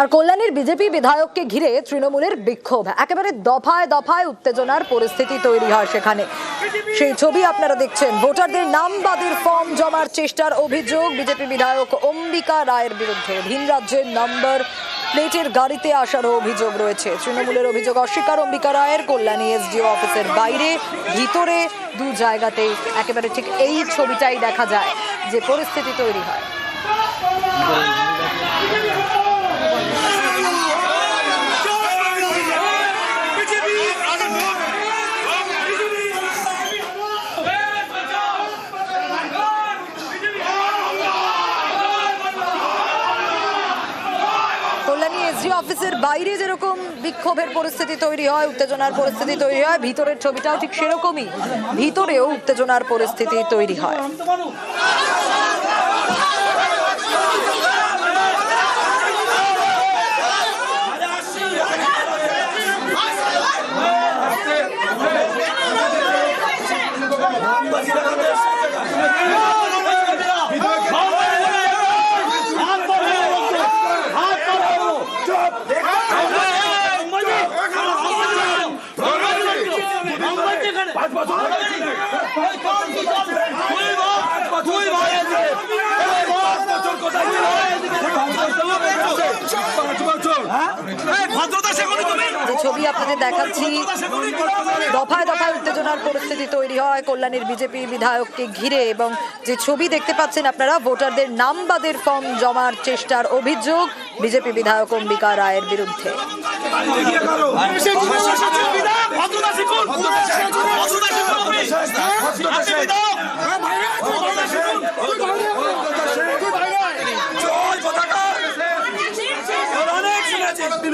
আর কল্যাণীর BJP বিধায়ককে ঘিরে তৃণমূলের বিক্ষোভ। একেবারে দফায় দফায় উত্তেজনার পরিস্থিতি তৈরি হয় সেখানে। সেই ছবি আপনারা দেখছেন। ভোটারদের নাম বাদের ফর্ম জমার চেষ্টার অভিযোগ বিজেপি বিধায়ক অম্বিকা রায়ের বিরুদ্ধে। ভিন রাজ্যের নম্বর প্লেটের গাড়িতে আসারও অভিযোগ রয়েছে। তৃণমূলের অভিযোগ অস্বীকার অম্বিকা রায়ের। কল্যাণী এসডিও অফিসের বাইরে, ভিতরে, দু জায়গাতেই। একেবারে ঠিক এই ছবিটাই দেখা যায় যে পরিস্থিতি তৈরি হয় কল্যাণী অফিসের বাইরে যেরকম বিক্ষোভের পরিস্থিতি তৈরি হয়, উত্তেজনার পরিস্থিতি তৈরি হয়, ভিতরের ছবিটাও ঠিক সেরকমই ভিতরেও উত্তেজনার পরিস্থিতি তৈরি হয়। ছবি আপনাদের দেখাচ্ছি। দফায় দফায় উত্তেজনার পরিস্থিতি তৈরি হয়। কল্যাণীর বিজেপি বিধায়ককে ঘিরে এবং যে ছবি দেখতে পাচ্ছেন আপনারা, ভোটারদের নাম বাদের ফর্ম জমার চেষ্টার অভিযোগ বিজেপি বিধায়ক অম্বিকা রায়ের বিরুদ্ধে।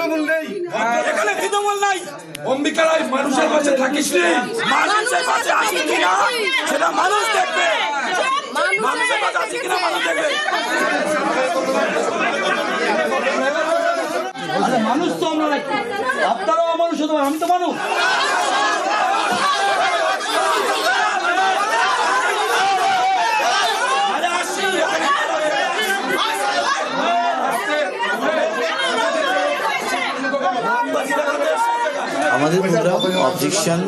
তৃণমূল নেই। এখানে তৃণমূল নাই। অম্বিকা রায় মানুষের পাশে থাকিস নেই মানুষের পাশে আসিস কিনা? সেটা মানুষ দেখবে। মানুষের পাশে আসিস কিনা মানুষ দেখবে। মানুষ তো আমরা নাকি। আপনারাও মানুষ হতে আমি তো মানুষ আরে আসি আমাদের প্রোগ্রাম অবজেকশন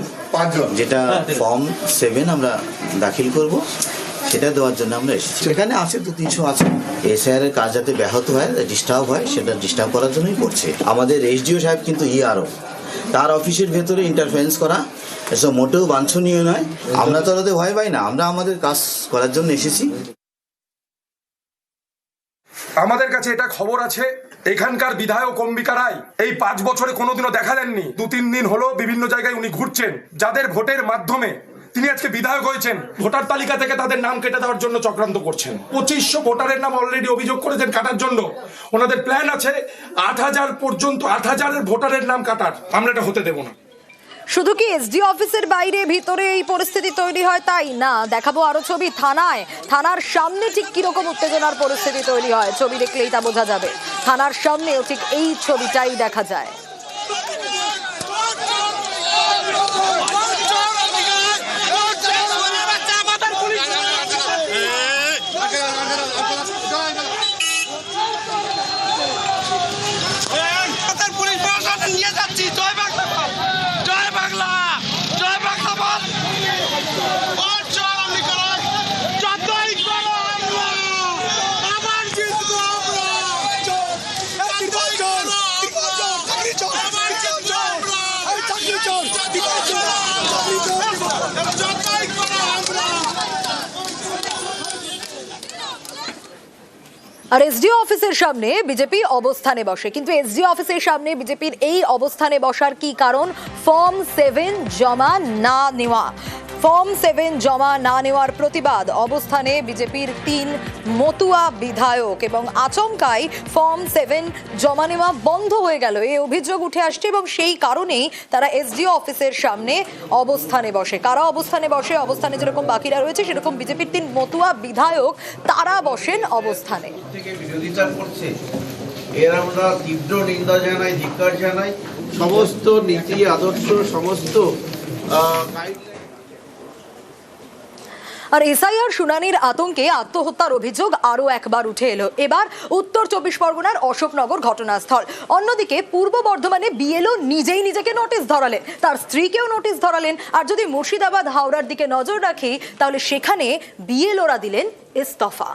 যেটা ফর্ম সেভেন আমরা দাখিল করব সেটা দেওয়ার জন্য আমরা এসেছি। সেখানে আছে দু তিনশো আছে। এসআইআর এর কাজ যাতে ব্যাহত হয় ডিস্টার্ব হয় সেটা ডিস্টার্ব করার জন্যই করছে। আমাদের এসডিও সাহেব কিন্তু ইআরও তার অফিসের ভেতরে ইন্টারফারেন্স করা এসব মোটেও বাঞ্ছনীয় নয়। আমরা তো ওদের ভয় পাই না আমরা আমাদের কাজ করার জন্য এসেছি। আমাদের কাছে এটা খবর আছে। এখানকার বিধায়ক অম্বিকা রায় এই পাঁচ বছরে কোনোদিনও দেখা দেননি। দু তিন দিন হলো বিভিন্ন জায়গায় উনি ঘুরছেন। যাদের ভোটের মাধ্যমে তিনি আজকে বিধায়ক হয়েছেন, ভোটার তালিকা থেকে তাদের নাম কেটে দেওয়ার জন্য চক্রান্ত করছেন। পঁচিশশো ভোটারের নাম অলরেডি অভিযোগ করেছেন কাটার জন্য। ওনাদের প্ল্যান আছে আট হাজার পর্যন্ত আট হাজারের ভোটারের নাম কাটার। আমরা এটা হতে দেব না। শুধু কি এসডি অফিসের বাইরে ভিতরে এই পরিস্থিতি তৈরি হয় তাই না? দেখাবো আরও ছবি থানায়। থানার সামনে ঠিক কীরকম উত্তেজনার পরিস্থিতি তৈরি হয়? ছবি দেখলেই তা বোঝা যাবে। থানার সামনেও ঠিক এই ছবিটাই দেখা যায় আমাদের পুলিশ প্রশাসন নিয়ে যাচ্ছি জয় বাংলা বল। জয় বাংলা জয় বাংলা বল বল জয় অম্বিকা রায়। যতই করো আমরা, আবার জিতবো আমরা। যতই করো আমরা, আবার জিতবো আমরা। যতই করো আমরা আর এসডিও অফিসের সামনে বিজেপি অবস্থানে বসে। কিন্তু এসডিও অফিসের সামনে বিজেপির এই অবস্থানে বসার কি কারণ? ফর্ম সেভেন জমা না নেওয়া। ফর্ম সেভেন জমা না নেওয়ার প্রতিবাদ। অবস্থানে বিজেপির তিন মতুয়া বিধায়ক এবং আচমকাই ফর্ম সেভেন জমা নেওয়া বন্ধ হয়ে গেল। এই অভিযোগ উঠে আসছে এবং সেই কারণেই তারা এসডিও অফিসের সামনে অবস্থানে বসে। কারা অবস্থানে বসে, অবস্থানে যেরকম বাকিরা রয়েছে, সেরকম বিজেপির তিন মতুয়া বিধায়ক তারা বসেন অবস্থানে। সমস্ত নীতি, আদর্শ, সমস্ত আর এসআইআর শুনানির আতঙ্কে আত্মহত্যার অভিযোগ আরও একবার উঠে এলো। এবার উত্তর চব্বিশ পরগনার অশোকনগর ঘটনাস্থল। অন্যদিকে পূর্ব বর্ধমানে বিএলও নিজেই নিজেকে নোটিশ ধরালেন। তার স্ত্রীকেও নোটিশ ধরালেন। আর যদি মুর্শিদাবাদ হাওড়ার দিকে নজর রাখি, তাহলে সেখানে বিএলওরা দিলেন ইস্তফা।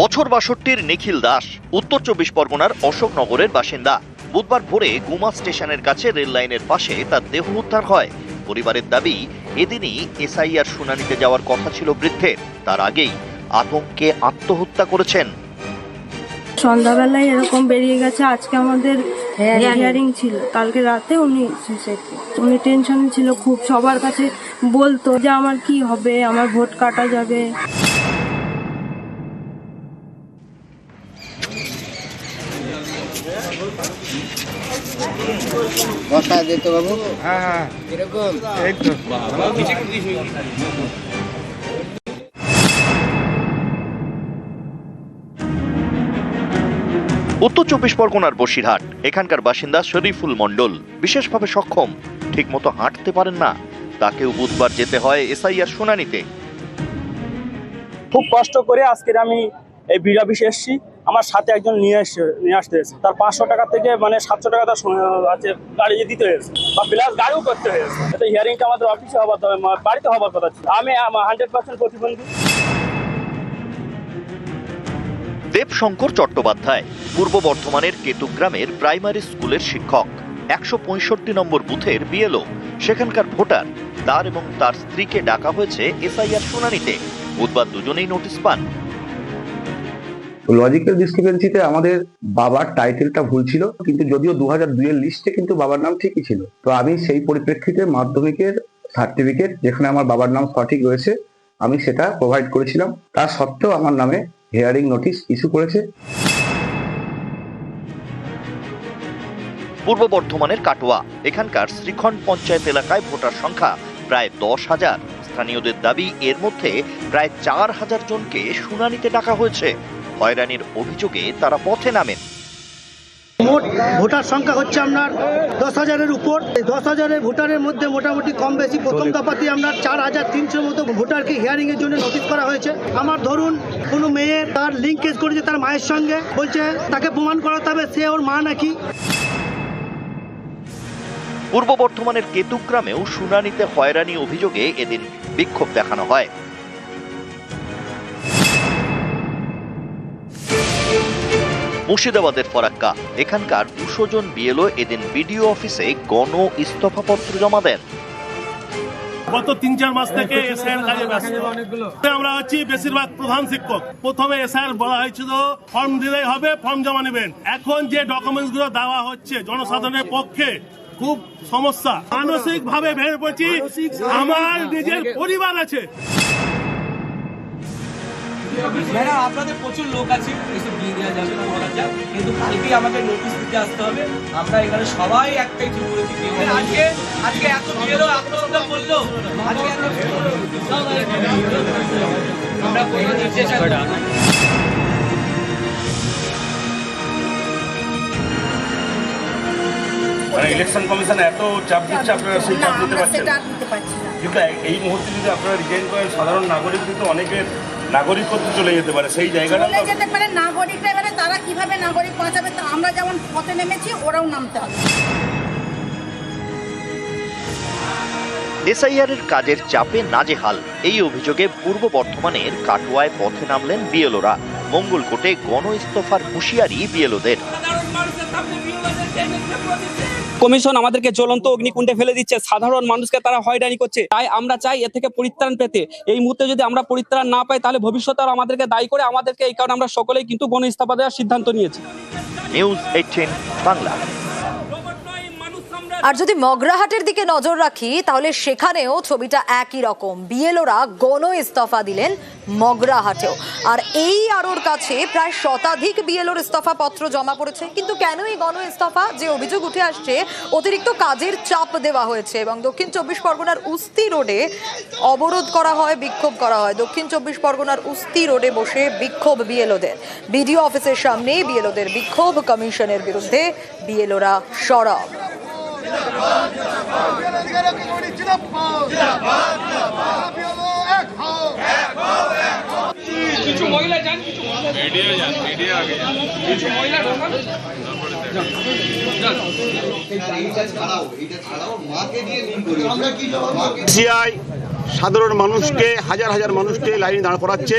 বছর বাষট্টির নিখিল দাস, উত্তর চব্বিশ পরগনার অশোকনগরের বাসিন্দা। বুধবার ভোরে গুমা স্টেশনের কাছে রেল লাইনের পাশে তার দেহ উদ্ধার হয়। পরিবারের দাবি এদিনই এসআইআর শুনানিতে যাওয়ার কথা ছিল বৃদ্ধের। তার আগেই আতঙ্কে আত্মহত্যা করেছেন। সন্ধ্যাবেলায় এরকম বেরিয়ে গেছে আজকে আমাদের হিয়ারিং ছিল। কালকে রাতে উনি করেছে। উনি টেনশনে ছিল খুব। সবার কাছে বলতো যে আমার কি হবে আমার ভোট কাটা যাবে। উত্তর চব্বিশ পরগনার বসিরহাট। এখানকার বাসিন্দা শরীফুল মণ্ডল। বিশেষভাবে সক্ষম। ঠিকমতো হাঁটতে পারেন না। তাকেও বুধবার যেতে হয় এসআইআর শুনানিতে। খুব কষ্ট করে আজকের আমি এই বিড অফিসে এসেছি। আমার সাথে একজন নিয়ে এসে নিয়ে আসতে হয়েছে। তার পাঁচশো টাকা থেকে মানে সাতশো টাকা তার আছে, গাড়ি দিতে হয়েছে। বা প্লাস গাড়িও করতে হয়েছে। এটা হিয়ারিংটা আমাদের অফিসে হবার বাড়িতে হবার কথা ছিল। আমি হান্ড্রেড পার্সেন্ট প্রতিবন্ধী। দেবশঙ্কর চট্টোপাধ্যায়, পূর্ব বর্ধমানের কেতুগ্রামের প্রাইমারি স্কুলের শিক্ষক। একশো পঁয়ষট্টি নম্বর বুথের বিএলও। সেখানকার ভোটার, তার এবং তার স্ত্রীকে ডাকা হয়েছে এসআইআর শুনানিতে। বুধবার দুজনেই নোটিশ পান। লজিক্যাল ডিসক্রিপেন্সিতে আমাদের বাবার টাইটেলটা ভুল ছিল, কিন্তু যদিও দু হাজার দুইয়ের লিস্টে কিন্তু বাবার নাম ঠিকই ছিল। তো আমি সেই পরিপ্রেক্ষিতে মাধ্যমিকের সার্টিফিকেট যেখানে আমার বাবার নাম সঠিক রয়েছে, আমি সেটা প্রোভাইড করেছিলাম। তার সত্ত্বেও আমার নামে হিয়ারিং নোটিশ ইস্যু করেছে। পূর্ব বর্ধমানের কাটোয়া, এখানকার শ্রীখণ্ড পঞ্চায়েত এলাকায় ভোটার সংখ্যা প্রায় দশ হাজার। স্থানীয়দের দাবি, এর মধ্যে প্রায় চার হাজার জনকে শুনানিতে ডাকা হয়েছে। হয়রানির অভিযোগে তারা পথে নামেন। মোট ভোটার সংখ্যা হচ্ছে আপনার দশ হাজারের উপর। এই দশ হাজারের ভোটারের মধ্যে মোটামুটি কম বেশি প্রথম দফাতে আপনার চার হাজার তিনশোর মতো ভোটারকে হিয়ারিং এর জন্য নোটিশ করা হয়েছে। আমার ধরুন কোনো মেয়ে তার লিঙ্কেজ করেছে তার মায়ের সঙ্গে বলছে তাকে প্রমাণ করাতে হবে সে ওর মা নাকি। পূর্ব বর্ধমানের কেতুগ্রামেও শুনানিতে হয়রানি অভিযোগে এদিন বিক্ষোভ দেখানো হয়। মুর্শিদাবাদের ফরাক্কা। এখানকার দুশো জন বিএলও এদিন বিডিও অফিসে গণ ইস্তফাপত্র জমা দেন। গত তিন চার মাস থেকে এসআইয়ের কাজে ব্যস্ত। আমরা হচ্ছি বেশিরভাগ প্রধান শিক্ষক। প্রথমে এসআইয়ের বলা হয়েছিল ফর্ম দিলেই হবে ফর্ম জমা নেবেন। এখন যে ডকুমেন্টসগুলো দেওয়া হচ্ছে জনসাধারণের পক্ষে খুব সমস্যা। মানসিক ভাবে ভেঙে পড়ছি আমার নিজের পরিবার আছে। ম্যাডাম আপনাদের প্রচুর লোক আছে এসব দিয়ে দেওয়া যাবে না বলা যায় কিন্তু কালকে আমাদের নোটিশ দিতে আসতে হবে। আমরা এখানে সবাই একটাই ঠিক করেছি আজকে আজকে এত বিয়েলো আত্মহত্যা করল। আজকে এত আমরা কোনো নির্দেশ মানে ইলেকশন কমিশন এত চাপ দিচ্ছে আপনারা সেই চাপ দিতে পারছেন কিন্তু এই মুহূর্তে যদি আপনারা রিজাইন করেন সাধারণ নাগরিক কিন্তু অনেকের নাগরিকত্ব চলে যেতে পারে সেই জায়গাটা চলে যেতে পারে নাগরিকরা এবারে তারা কীভাবে নাগরিক পৌঁছাবে তা আমরা যেমন পথে নেমেছি ওরাও নামতে হবে। এসআইআর এর কাজের চাপে নাজেহাল এই অভিযোগে পূর্ব বর্ধমানের কাটোয়ায় পথে নামলেন বিএলওরা। মঙ্গলকোটে গণ ইস্তফার হুঁশিয়ারি বিএলওদের। কমিশন আমাদেরকে জ্বলন্ত অগ্নিকুণ্ডে ফেলে দিচ্ছে। সাধারণ মানুষকে তারা হয়রানি করছে। তাই আমরা চাই এ থেকে পরিত্রাণ পেতে। এই মুহূর্তে যদি আমরা পরিত্রাণ না পাই, তাহলে ভবিষ্যতে আর আমাদেরকে দায়ী করে আমাদেরকে এই কারণে আমরা সকলেই কিন্তু গণ ইস্তফা দেওয়ার সিদ্ধান্ত নিয়েছি। News eighteen Bangla. আর যদি মগরাহাটের দিকে নজর রাখি, তাহলে সেখানেও ছবিটা একই রকম। বিএলওরা গণ ইস্তফা দিলেন মগরাহাটেও। আর এই আরোর কাছে প্রায় শতাধিক বিএলওর ইস্তফা পত্র জমা পড়েছে। কিন্তু কেন এই গণ ইস্তফা? যে অভিযোগ উঠে আসছে, অতিরিক্ত কাজের চাপ দেওয়া হয়েছে এবং দক্ষিণ চব্বিশ পরগনার উস্তি রোডে অবরোধ করা হয়, বিক্ষোভ করা হয়। দক্ষিণ চব্বিশ পরগনার উস্তি রোডে বসে বিক্ষোভ বিএলওদের। বিডিও অফিসের সামনে বিএলওদের বিক্ষোভ কমিশনের বিরুদ্ধে বিএলওরা সরব। সাধারণ মানুষকে, হাজার হাজার মানুষকে লাইনে দাঁড় করাচ্ছে।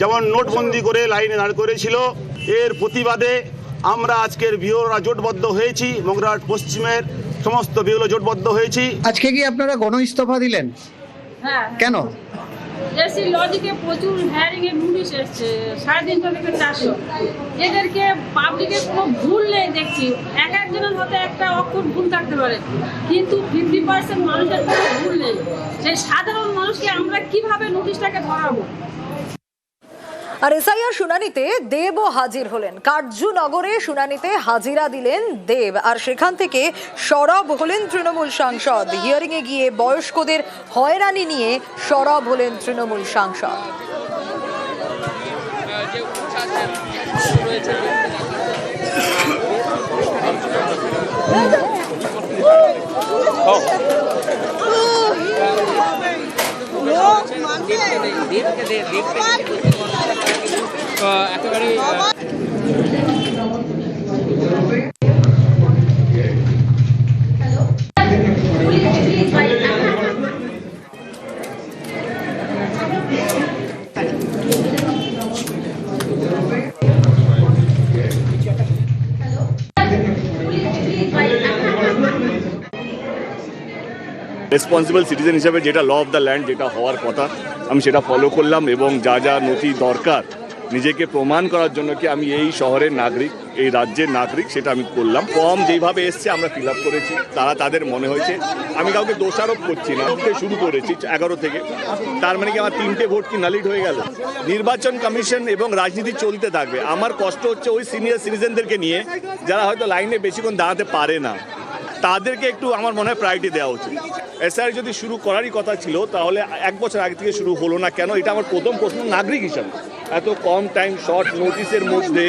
যেমন নোটবন্দি করে লাইনে দাঁড় করেছিল, এর প্রতিবাদে আমরা আজকের বিওরা জোটবদ্ধ হয়েছি মগরাট পশ্চিমের সমস্ত বিওলো জোটবদ্ধ হয়েছি। আজকে কি আপনারা গণ ইস্তফা দিলেন? হ্যাঁ। কেন? এসি লজিকে প্রচুর হ্যারিং এর নোটিশ এসছে সাড়ে তিনশো থেকে চারশো। এদেরকে পাবলিকের কোনো ভুল নেই দেখছি। এক একজনের হতে একটা অক্ষর ভুল থাকতে পারে। কিন্তু ফিফটি পার্সেন্ট মানুষের কোনো ভুল নেই। সেই সাধারণ মানুষকে আমরা কীভাবে নোটিশটাকে ধরাবো? আর এসআইআর শুনানিতে দেবও হাজির হলেন। কার্যনগরে শুনানিতে হাজিরা দিলেন দেব, আর সেখান থেকে সরব হলেন তৃণমূল সাংসদ। হিয়ারিং এ গিয়ে বয়স্কদের হয়রানি নিয়ে সরব হলেন তৃণমূল সাংসদ। একেবারে রেসপন্সিবল সিটিজেন হিসেবে যেটা ল অফ দ্য ল্যান্ড যেটা হওয়ার কথা, আমি সেটা ফলো করলাম এবং যা যা নথি দরকার নিজেকে প্রমাণ করার জন্য কি আমি এই শহরের নাগরিক, এই রাজ্যের নাগরিক সেটা আমি করলাম। ফর্ম যেইভাবে এসছে আমরা ফিল আপ করেছি, তারা তাদের মনে হয়েছে। আমি কাউকে দোষারোপ করছি না শুরু করেছি এগারো থেকে। তার মানে কি আমার তিনটে ভোট কি নালিট হয়ে গেল? নির্বাচন কমিশন এবং রাজনীতি চলতে থাকবে। আমার কষ্ট হচ্ছে ওই সিনিয়র সিটিজেনদেরকে নিয়ে, যারা হয়তো লাইনে বেশিক্ষণ দাঁড়াতে পারে না। তাদেরকে একটু আমার মনে হয় প্রায়োরিটি দেওয়া উচিত। এসআর যদি শুরু করারই কথা ছিল, তাহলে এক বছর আগে থেকে শুরু হলো না কেন? এটা আমার প্রথম প্রশ্ন নাগরিক হিসাবে। এত কম টাইম শর্ট নোটিসের মধ্যে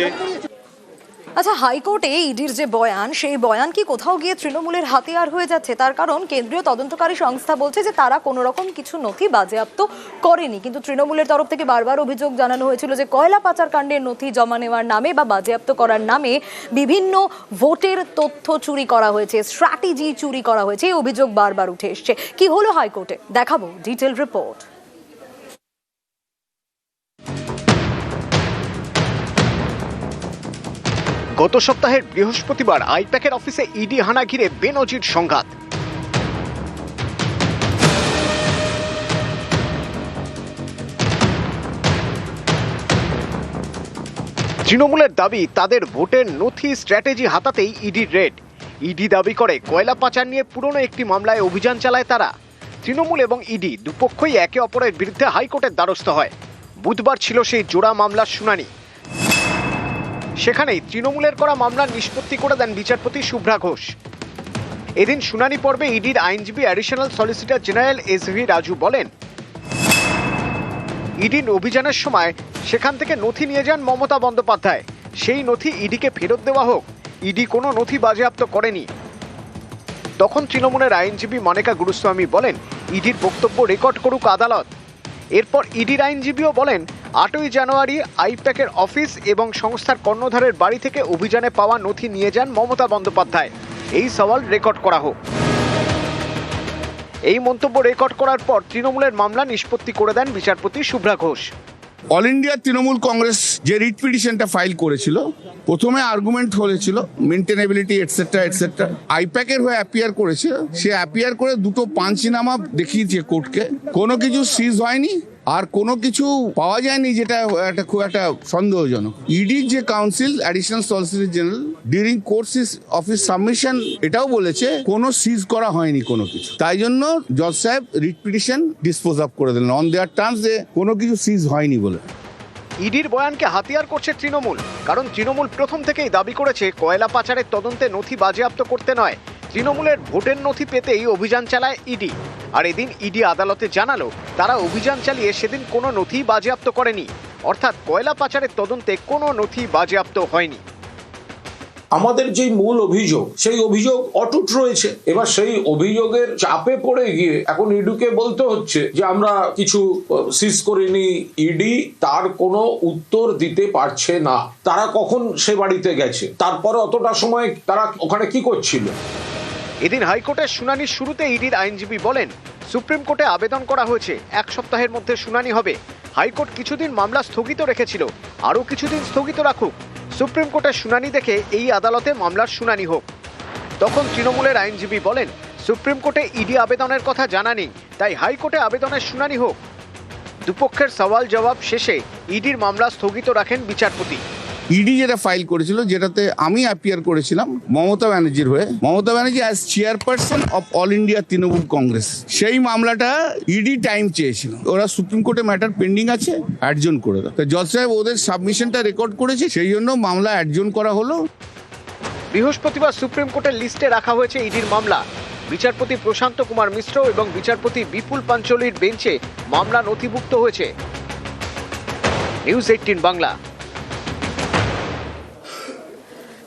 আচ্ছা হাইকোর্টে ইডির যে বয়ান, সেই বয়ান কি কোথাও গিয়ে তৃণমূলের হাতিয়ার হয়ে যাচ্ছে? তার কারণ কেন্দ্রীয় তদন্তকারী সংস্থা বলছে যে তারা কোনো রকম কিছু নথি বাজেয়াপ্ত করেনি। কিন্তু তৃণমূলের তরফ থেকে বারবার অভিযোগ জানানো হয়েছিল যে কয়লা পাচার কাণ্ডের নথি জমা নেওয়ার নামে বা বাজেয়াপ্ত করার নামে বিভিন্ন ভোটের তথ্য চুরি করা হয়েছে, স্ট্র্যাটেজি চুরি করা হয়েছে। এই অভিযোগ বারবার উঠে এসছে। কি হলো হাইকোর্টে? দেখাবো ডিটেল রিপোর্ট। গত সপ্তাহের বৃহস্পতিবার আইপ্যাকের অফিসে ইডি হানা ঘিরে বেনজির সংঘাত। তৃণমূলের দাবি, তাদের ভোটের নথি স্ট্র্যাটেজি হাতাতেই ইডির রেড। ইডি দাবি করে, কয়লা পাচার নিয়ে পুরনো একটি মামলায় অভিযান চালায় তারা। তৃণমূল এবং ইডি দুপক্ষই একে অপরের বিরুদ্ধে হাইকোর্টের দ্বারস্থ হয়। বুধবার ছিল সেই জোড়া মামলার শুনানি। সেখানেই তৃণমূলের করা মামলার নিষ্পত্তি করে দেন বিচারপতি শুভ্রা ঘোষ। এদিন শুনানি পর্বে ইডির আইনজীবী additional solicitor general S V Raju বলেন, ইডির অভিযানের সময় সেখান থেকে নথি নিয়ে যান মমতা বন্দ্যোপাধ্যায়। সেই নথি ইডিকে ফেরত দেওয়া হোক, ইডি কোনো নথি বাজেয়াপ্ত করেনি। তখন তৃণমূলের আইনজীবী মানেকা গুরুস্বামী বলেন, ইডির বক্তব্য রেকর্ড করুক আদালত। এরপর ইডির আইনজীবীও বলেন আটই জানুয়ারি আইপ্যাকের অফিস এবং সংস্থার কর্ণধারের বাড়ি থেকে অভিযানে পাওয়া নথি নিয়ে যান মমতা বন্দ্যোপাধ্যায়। এই সওয়াল রেকর্ড করা হোক। এই মন্তব্য রেকর্ড করার পর তৃণমূলের মামলা নিষ্পত্তি করে দেন বিচারপতি Shubhra Ghosh. All India Trinamool Congress যে রিট পিটিশনটা ফাইল করেছিল, প্রথমে আর্গুমেন্ট হয়েছিল মেনটেনেবিলিটি এটসেট্রা এটসেট্রা আইপ্যাকের হয়ে অ্যাপিয়ার করেছে, সে অ্যাপিয়ার করে দুটো পাঞ্চিনামা দেখিয়েছে কোর্টকে কোনো কিছু সিজ হয়নি আর কোনো কিছু পাওয়া যায়নি যেটা একটা খুব একটা সন্দেহজনক। ইডির যে counsel additional solicitor general during course office submission এটাও বলেছে কোনো সিজ করা হয়নি কোনো কিছু। তাই জন্য জজ সাহেব রিট পিটিশন ডিসপোজ অফ করে দিলেন। অন দেয়ার টার্মস যে কোনো কিছু সিজ হয়নি বলে। ইডির বয়ানকে হাতিয়ার করছে তৃণমূল, কারণ তৃণমূল প্রথম থেকেই দাবি করেছে, কয়লা পাচারের তদন্তে নথি বাজেয়াপ্ত করতে নয়। তৃণমূলের ভোটের নথি পেতেই অভিযান চালায় ইডি। আর এদিন ইডি আদালতে জানালো, তারা অভিযান চালিয়ে সেদিন কোনো নথি বাজেয়াপ্ত করেনি। অর্থাৎ কয়লা পাচারের তদন্তে কোনো নথি বাজেয়াপ্ত হয়নি। আমাদের যে মূল অভিযোগ, সেই অভিযোগ অটুট রয়েছে। এবার সেই অভিযোগের চাপে পড়ে গিয়ে এখন ইডুকে বলতে হচ্ছে যে, আমরা কিছু সিজ করিনি, ইডি তার কোনো উত্তর দিতে পারছে না। তারা কখন সে বাড়িতে গেছে? তারপরে অতটা সময় তারা ওখানে কি করছিল? এদিন হাইকোর্টের শুনানির শুরুতে ইডির আইনজীবী বলেন, সুপ্রিম কোর্টে আবেদন করা হয়েছে, এক সপ্তাহের মধ্যে শুনানি হবে। হাইকোর্ট কিছুদিন মামলা স্থগিত রেখেছিল, আরও কিছুদিন স্থগিত রাখুক। সুপ্রিম কোর্টের শুনানি দেখে এই আদালতে মামলার শুনানি হোক। তখন তৃণমূলের আইনজীবী বলেন, সুপ্রিম কোর্টে ইডি আবেদনের কথা জানা নেই, তাই হাইকোর্টে আবেদনের শুনানি হোক। দুপক্ষের সওয়াল জবাব শেষে ইডির মামলা স্থগিত রাখেন বিচারপতি। ইডি যেটা ফাইল করেছিল, যেটাতে আমি অ্যাপিয়ার করেছিলাম, মমতা ব্যানার্জির হয়ে। Mamata Banerjee as chairperson of All India Trinamool Congress সেই মামলাটা ইডি টাইম চেয়েছিল। ওরা সুপ্রিম কোর্টে ম্যাটার পেন্ডিং আছে অ্যাডজন করে দাও। তো জজ সাহেব ওদের সাবমিশনটা রেকর্ড করেছে, সেই জন্য মামলা অ্যাডজন করা হলো। বৃহস্পতিবার সুপ্রিম কোর্টের লিস্টে রাখা হয়েছে ইডির মামলা। বিচারপতি প্রশান্ত কুমার মিশ্র এবং বিচারপতি বিপুল পাঞ্চলির বেঞ্চে মামলা নথিভুক্ত হয়েছে। News eighteen Bangla.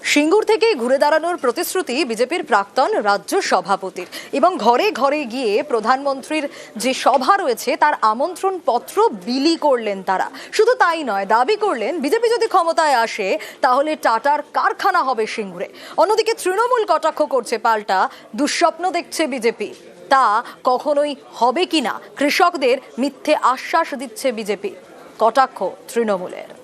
সিঙ্গুর থেকে ঘুরে দাঁড়ানোর প্রতিশ্রুতি বিজেপির প্রাক্তন রাজ্য সভাপতির। এবং ঘরে ঘরে গিয়ে প্রধানমন্ত্রীর যে সভা রয়েছে, তার আমন্ত্রণ পত্র বিলি করলেন তারা। শুধু তাই নয়, দাবি করলেন, বিজেপি যদি ক্ষমতায় আসে, তাহলে টাটার কারখানা হবে সিঙ্গুরে। অন্যদিকে তৃণমূল কটাক্ষ করছে পাল্টা, দুঃস্বপ্ন দেখছে বিজেপি। তা কখনোই হবে কিনা? কৃষকদের মিথ্যে আশ্বাস দিচ্ছে বিজেপি। কটাক্ষ তৃণমূলের।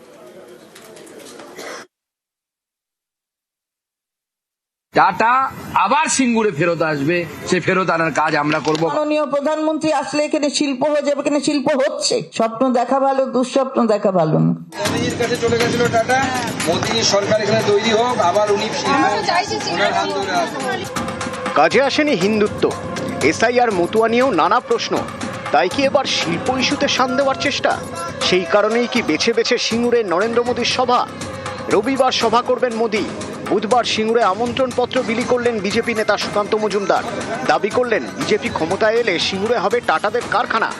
টাটা আবার সিঙ্গুরে ফেরত আসবে। সে ফেরত আনার কাজ আমরা করব। মাননীয় প্রধানমন্ত্রী আসলে এখানে শিল্প হয়ে যাবে এখানে শিল্প হচ্ছে। স্বপ্ন দেখা ভালো দুঃস্বপ্ন দেখা ভালো। না মোদিজির কাছে চলে গেছিল টাটা। মোদিজির সরকার এখানে তৈরি হোক আবার উনি কাজে আসেনি হিন্দুত্ব। এসআইআর মতুয়া নিয়েও নানা প্রশ্ন। তাই কি এবার শিল্প ইস্যুতে শান দেওয়ার চেষ্টা? সেই কারণেই কি বেছে বেছে সিঙ্গুরে নরেন্দ্র মোদীর সভা? রবিবার সভা করবেন মোদী। বুধবার সিঙ্গুরে আমন্ত্রণ পত্র বিলি করলেন বিজেপি নেতা সুকান্ত মজুমদার। দাবি করলেন বিজেপি ক্ষমতায় এলে সিঙ্গুরে হবে টাটাদের কারখানা।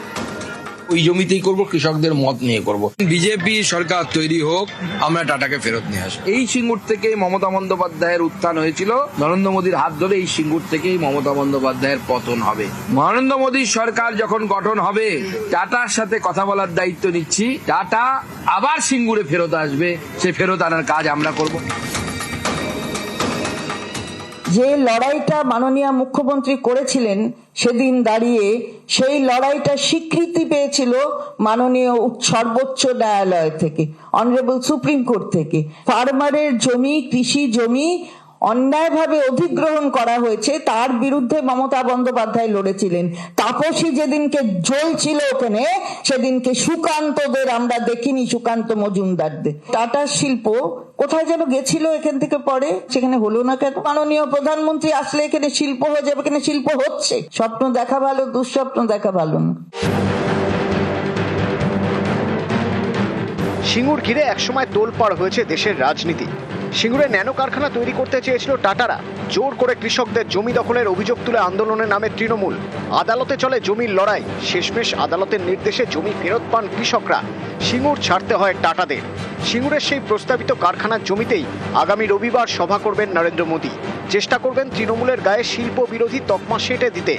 ওই জমিতেই করব কৃষকদের মত নিয়ে করব। বিজেপি সরকার তৈরি হোক আমরা টাটাকে ফেরত নিয়ে আসব। এই সিঙ্গুর থেকে মমতা বন্দ্যোপাধ্যায়ের উত্থান হয়েছিল। নরেন্দ্র মোদীর হাত ধরে এই সিঙ্গুর থেকেই মমতা বন্দ্যোপাধ্যায়ের পতন হবে। নরেন্দ্র মোদীর সরকার যখন গঠন হবে টাটার সাথে কথা বলার দায়িত্ব নিচ্ছি। টাটা আবার সিঙ্গুরে ফেরত আসবে সে ফেরত আনার কাজ আমরা করব। যে লড়াইটা মাননীয় মুখ্যমন্ত্রী করেছিলেন সেদিন দাঁড়িয়ে, সেই লড়াইটা স্বীকৃতি পেয়েছিল মাননীয় সর্বোচ্চ ন্যায়ালয় থেকে, অনারেবল সুপ্রিম কোর্ট থেকে। ফার্মারের জমি, কৃষি জমি অন্যায়ভাবে অধিগ্রহণ করা হয়েছে, তার বিরুদ্ধে মমতা বন্দ্যোপাধ্যায় লড়েছিলেন। তাপসী যেদিনকে জ্বলছিল ওখানে, সেদিনকে সুকান্তদের আমরা দেখিনি, সুকান্ত মজুমদারদের। টাটা শিল্প কোথায় যেন গেছিল এখান থেকে পরে? সেখানে হলো না কেন? মাননীয় প্রধানমন্ত্রী আসলে এখানে শিল্প হয়ে যাবে, এখানে শিল্প হচ্ছে। স্বপ্ন দেখা ভালো, দুঃস্বপ্ন দেখা ভালো না। সিঙ্গুর ঘিরে একসময় তোলপাড় হয়েছে দেশের রাজনীতি। সিঙ্গুরে ন্যানো কারখানা তৈরি করতে চেয়েছিল টাটারা। জোর করে কৃষকদের জমি দখলের অভিযোগ তুলে আন্দোলনের নামে তৃণমূল। আদালতে চলে জমির লড়াই। শেষমেশ আদালতের নির্দেশে জমি ফেরত পান কৃষকরা। সিঙ্গুর ছাড়তে হয় টাটাদের। সিঙ্গুরের সেই প্রস্তাবিত কারখানার জমিতেই আগামী রবিবার সভা করবেন নরেন্দ্র মোদী। চেষ্টা করবেন তৃণমূলের গায়ে শিল্প বিরোধী তকমা সেটে দিতে।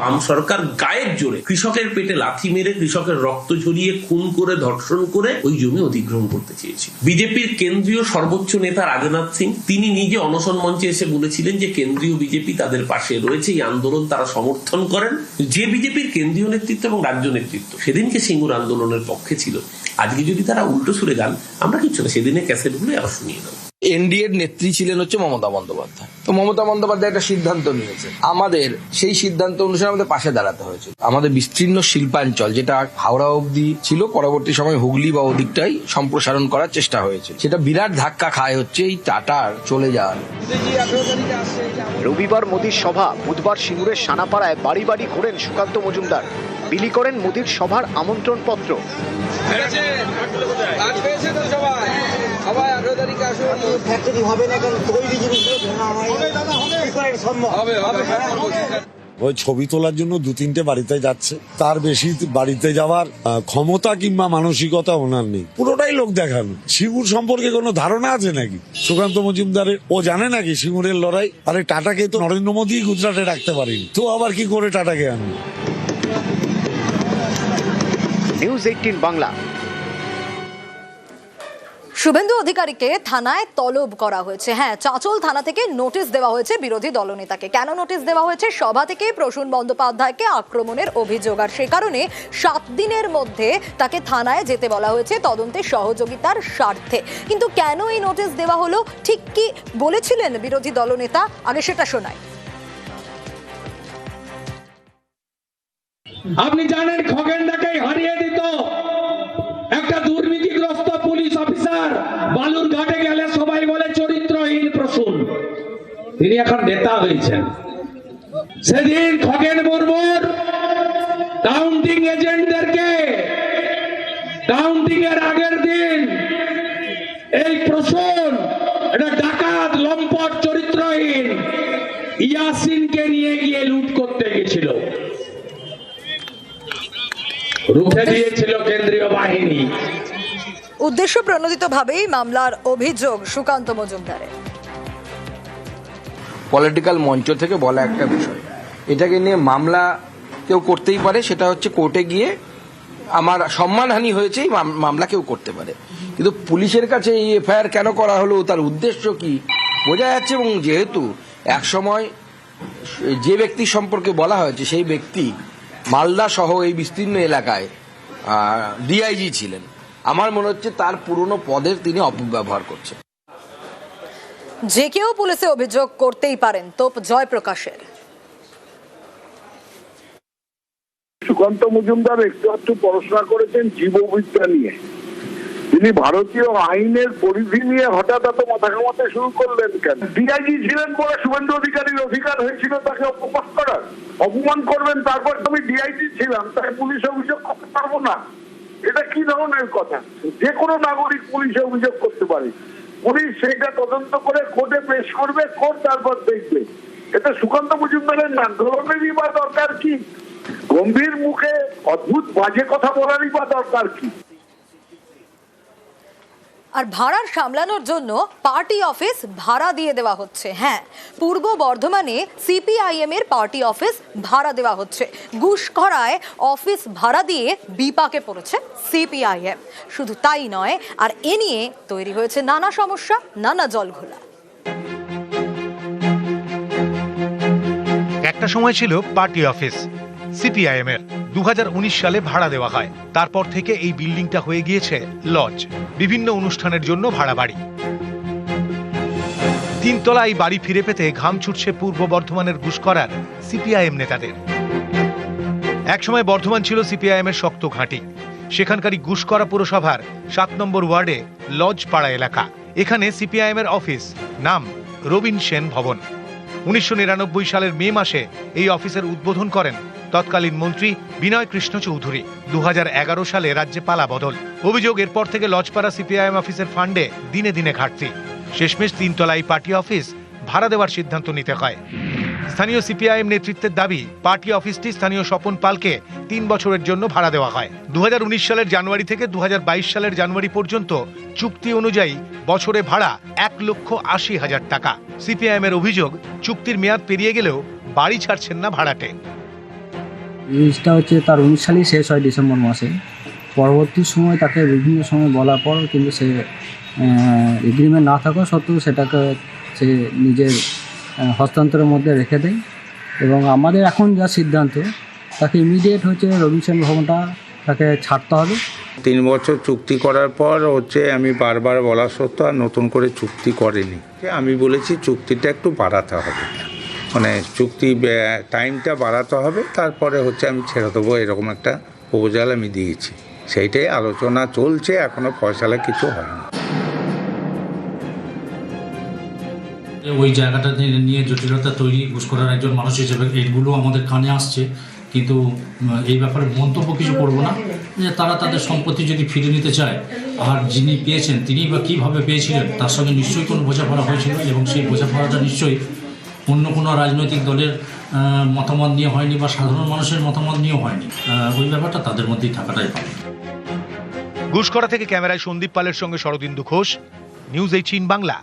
বাম সরকার গায়ের জোরে কৃষকের পেটে লাথি মেরে কৃষকের রক্ত ঝরিয়ে খুন করে, ধর্ষণ করে ওই জমি অধিগ্রহণ করতে চেয়েছিল। বিজেপির কেন্দ্রীয় সর্বোচ্চ নেতা রাজনাথ সিং, তিনি নিজে অনশন মঞ্চে এসে বলেছিলেন যে কেন্দ্রীয় বিজেপি তাদের পাশে রয়েছে, এই আন্দোলন তারা সমর্থন করেন। যে বিজেপির কেন্দ্রীয় নেতৃত্ব এবং রাজ্য নেতৃত্ব, সেদিনকে সিঙ্গুর আন্দোলনের পক্ষে ছিল। আজকে যদি তারা উল্টো সুরে গান, আমরা কিচ্ছু না সেদিনের ক্যাসেটগুলো আবার শুনিয়ে দেবো। এনডিএর নেত্রী ছিলেন হচ্ছে মমতা বন্দ্যোপাধ্যায়। তো মমতা বন্দ্যোপাধ্যায় একটা সিদ্ধান্ত নিয়েছে আমাদের সেই সিদ্ধান্ত অনুসারে আমাদের পাশে দাঁড়াতে হয়েছে। আমাদের বিস্তীর্ণ শিল্পাঞ্চল যেটা হাওড়া অবধি ছিল পরবর্তী সময় হুগলি বা ওদিকটাই সম্প্রসারণ করার চেষ্টা হয়েছে। সেটা বিরাট ধাক্কা খায় হচ্ছে এই টাটার চলে যাওয়ার। রবিবার মোদির সভা বুধবার সিঙ্গুরের সানাপাড়ায় বাড়ি বাড়ি ঘোরেন সুকান্ত মজুমদার। বিলি করেন মোদির সভার আমন্ত্রণ পত্র কাজ পেয়েছে তো সবাই সবাই আঠারো তারিখে আসুন ফ্যাক্টরি হবে না কারণ তৈরি জিনিসগুলো হবে হবে। ওই ছবি তোলার জন্য দু তিনটে বাড়িতে যাচ্ছে। তার বেশি বাড়িতে যাওয়ার ক্ষমতা কিংবা মানসিকতা ওনার নেই। পুরোটাই লোক দেখানো। সিঙ্গুর সম্পর্কে কোনো ধারণা আছে নাকি? সুকান্ত মজুমদারের ও জানে নাকি সিঙ্গুরের লড়াই? আরে টাটাকে তো নরেন্দ্র মোদী গুজরাটে রাখতে পারেনি। তো আবার কি করে টাটাকে আনবে? News eighteen Bangla. শুভেন্দু অধিকারীকে থানায় তলব করা হয়েছে। হ্যাঁ চাঁচল থানা থেকে নোটিশ দেওয়া হয়েছে বিরোধী দলনেতাকে। কেন নোটিশ দেওয়া হয়েছে? সভা থেকে প্রসূন বন্দ্যোপাধ্যায়কে আক্রমণের অভিযোগ। আর সে কারণে সাত দিনের মধ্যে তাকে থানায় যেতে বলা হয়েছে তদন্তে সহযোগিতার স্বার্থে। কিন্তু কেন এই নোটিশ দেওয়া হলো? ঠিক কি বলেছিলেন বিরোধী দলনেতা? আগে সেটা শোনায় আপনি জানেন খগেনটাকে হারিয়ে তিনি এখন নেতা হয়েছেন। সেদিন খগেন মুর্মুর কাউন্টিং এজেন্টদেরকে কাউন্টিং এর আগের দিন এই প্রসূন, এটা ডাকাত, লম্পট, চরিত্রহীন ইয়াসিনকে নিয়ে গিয়ে লুট করতে গেছিল। রুখে দিয়েছিল কেন্দ্রীয় বাহিনী। উদ্দেশ্য প্রণোদিতভাবেই মামলার অভিযোগ সুকান্ত মজুমদারের। পলিটিক্যাল মঞ্চ থেকে বলা একটা বিষয়। এটাকে নিয়ে মামলা কেউ করতেই পারে, সেটা হচ্ছে কোর্টে গিয়ে আমার সম্মানহানি হয়েছে, এই মামলা কেউ করতে পারে। কিন্তু পুলিশের কাছে এই এফআইআর কেন করা হলো, তার উদ্দেশ্য কি, বোঝা যাচ্ছে এবং যেহেতু একসময় যে ব্যক্তি সম্পর্কে বলা হয়েছে, সেই ব্যক্তি মালদা সহ এই বিস্তীর্ণ এলাকায় ডিআইজি ছিলেন। আমার মনে হচ্ছে তার পুরনো পদের তিনি অপব্যবহার করছেন। যে কেউ পুলিশে অভিযোগ করতেই পারেন তোপ জয়প্রকাশের। সুকান্ত মজুমদার একটু একটু পড়াশোনা করেছেন জীববিদ্যা নিয়ে। তিনি ভারতীয় আইনের পরিধি নিয়ে হঠাৎ এত মাথা ঘামাতে শুরু করলেন কেন? ডিআইজি ছিলেন বলে শুভেন্দু অধিকারীর অধিকার হয়েছিল তাকে অপমান করার। অপমান করবেন তারপর আমি ডিআইজি ছিলাম তাই পুলিশ অভিযোগ করতে পারব না। এটা কি ধরনের কথা? যে কোনো নাগরিক পুলিশে অভিযোগ করতে পারে। পুলিশ সেইটা তদন্ত করে কোর্টে পেশ করবে, কোর্ট তারপর দেখবে। এটা সুকান্ত মজুমদারের না ধরনেরই বা দরকার কি? গম্ভীর মুখে অদ্ভুত বাজে কথা বলারই বা দরকার কি? আর ভাড়ার সামলানোর জন্য পার্টি অফিস ভাড়া দিয়ে দেওয়া হচ্ছে। হ্যাঁ পূর্ব বর্ধমানে সিপিআইএম এর পার্টি অফিস ভাড়া দেওয়া হচ্ছে। ঘুষখরায় অফিস ভাড়া দিয়ে বিপাকে পড়েছে সিপিআইএম। শুধু তাই নয়, আর এ নিয়ে তৈরি হয়েছে নানা সমস্যা, নানা জলঘোলা। একটা সময় ছিল পার্টি অফিস। সিপিআইএম এর দু হাজার উনিশ সালে ভাড়া দেওয়া হয়। তারপর থেকে এই বিল্ডিংটা হয়ে গিয়েছে লজ। বিভিন্ন অনুষ্ঠানের জন্য ভাড়া বাড়ি। তিনতলা এই বাড়ি ফিরে পেতে ঘাম ছুটছে পূর্ব বর্ধমানের ঘুষকরার সিপিআইএম নেতাদের। একসময় বর্ধমান ছিল সিপিআইএম এর শক্ত ঘাঁটি। সেখানকারই ঘুষকরা পুরসভার সাত নম্বর ওয়ার্ডে লজ পাড়া এলাকা। এখানে সিপিআইএম এর অফিস, নাম রবিন সেন ভবন। উনিশশো নিরানব্বই সালের মে মাসে এই অফিসের উদ্বোধন করেন তৎকালীন মন্ত্রী বিনয় কৃষ্ণ চৌধুরী দু হাজার এগারো সালে রাজ্যে পালা বদল। অভিযোগ এরপর থেকে লজপাড়া সিপিআইএম অফিসের ফান্ডে দিনে দিনে ঘাটতি। শেষমেশ তিনতলা এই পার্টি অফিস ভাড়া দেওয়ার সিদ্ধান্ত নিতে হয়। স্থানীয় সিপিআইএম নেতৃত্বের দাবি, পার্টি অফিসটি স্থানীয় স্বপন পালকে তিন বছরের জন্য ভাড়া দেওয়া হয়। দু হাজার উনিশ সালের জানুয়ারি থেকে দু হাজার বাইশ সালের জানুয়ারি পর্যন্ত চুক্তি অনুযায়ী বছরে ভাড়া এক লক্ষ আশি হাজার টাকা। সিপিআইএম এর অভিযোগ, চুক্তির মেয়াদ পেরিয়ে গেলেও বাড়ি ছাড়ছেন না ভাড়াটে। জিনিসটা হচ্ছে তার উনিশ সালেই শেষ হয় ডিসেম্বর মাসে। পরবর্তী সময় তাকে বিভিন্ন সময় বলার পর কিন্তু সে এগ্রিমেন্ট না থাকা সত্ত্বেও সেটাকে সে নিজের হস্তান্তরের মধ্যে রেখে দেয়। এবং আমাদের এখন যা সিদ্ধান্ত, তাকে ইমিডিয়েট হচ্ছে রবিশন ভবনটা তাকে ছাড়তে হবে। তিন বছর চুক্তি করার পর হচ্ছে আমি বারবার বলা সত্ত্বেও আর নতুন করে চুক্তি করেনি। আমি বলেছি চুক্তিটা একটু বাড়াতে হবে। মানে চুক্তি টাইমটা বাড়াতে হবে, তারপরে হচ্ছে আমি ছেড়ে দেবো, এরকম একটা প্রপোজাল আমি দিয়েছি। সেইটাই আলোচনা চলছে, এখনও ফয়সালা কিছু হয়নি। ওই জায়গাটা নিয়ে জটিলতা তৈরি ঘুষ করার একজন মানুষ হিসেবে এইগুলো আমাদের কানে আসছে, কিন্তু এই ব্যাপারে মন্তব্য কিছু করব না, যে তারা তাদের সম্পত্তি যদি ফিরে নিতে চায়, আর যিনি পেয়েছেন, তিনি বা কীভাবে পেয়েছিলেন, তার সঙ্গে নিশ্চয়ই কোনো বোঝাপড়া হয়েছিল, এবং সেই বোঝাপড়াটা নিশ্চয়ই অন্য কোনো রাজনৈতিক দলের মতামত নিয়ে হয়নি বা সাধারণ মানুষের মতামত নিয়েও হয়নি। ওই ব্যাপারটা তাদের মধ্যেই থাকাটাই ভালো। ঘুষকরা থেকে ক্যামেরায় সন্দীপ পালের সঙ্গে শরদিন্দু ঘোষ, নিউজ এইটিন বাংলা।